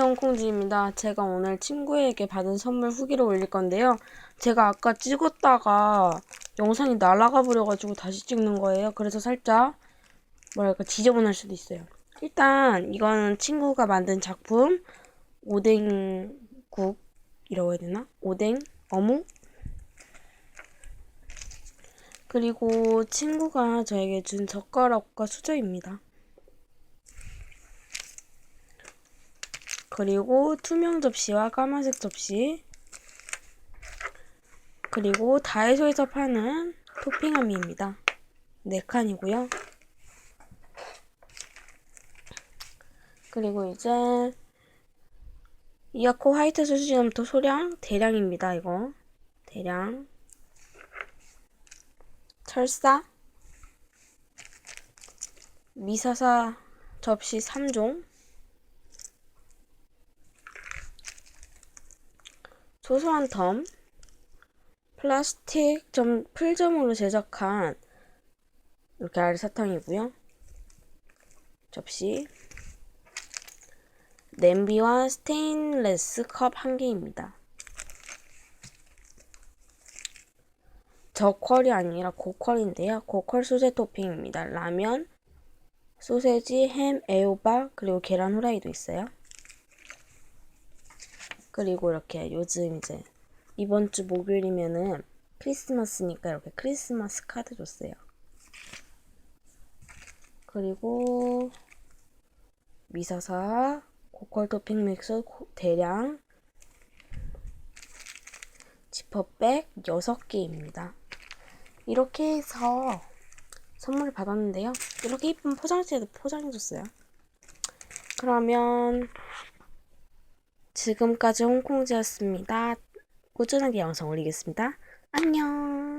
홍콩지입니다. 제가 오늘 친구에게 받은 선물 후기를 올릴 건데요. 제가 아까 찍었다가 영상이 날아가 버려가지고 다시 찍는 거예요. 그래서 살짝 뭐랄까 지저분할 수도 있어요. 일단 이거는 친구가 만든 작품 오뎅국이라고 해야 되나? 오뎅 어묵 그리고 친구가 저에게 준 젓가락과 수저입니다. 그리고 투명 접시와 까만색 접시 그리고 다이소에서 파는 토핑함입니다. 네 칸이고요. 그리고 이제 이아코 화이트 수지염토 소량 대량입니다. 이거 대량 철사 미사사 접시 3종 소소한 텀 플라스틱 점 풀점으로 제작한 이렇게 알사탕이고요. 접시 냄비와 스테인레스 컵 한 개입니다. 저퀄이 아니라 고퀄인데요. 고퀄 소세 토핑입니다. 라면, 소세지, 햄, 애호박, 그리고 계란 후라이도 있어요. 그리고 이렇게 요즘 이제 이번 주 목요일이면은 크리스마스니까 이렇게 크리스마스 카드 줬어요. 그리고 미사사 고퀄 토핑 믹스 대량 지퍼백 6개입니다. 이렇게 해서 선물을 받았는데요. 이렇게 이쁜 포장지에도 포장해줬어요. 그러면 지금까지 홍콩지였습니다. 꾸준하게 영상 올리겠습니다. 안녕.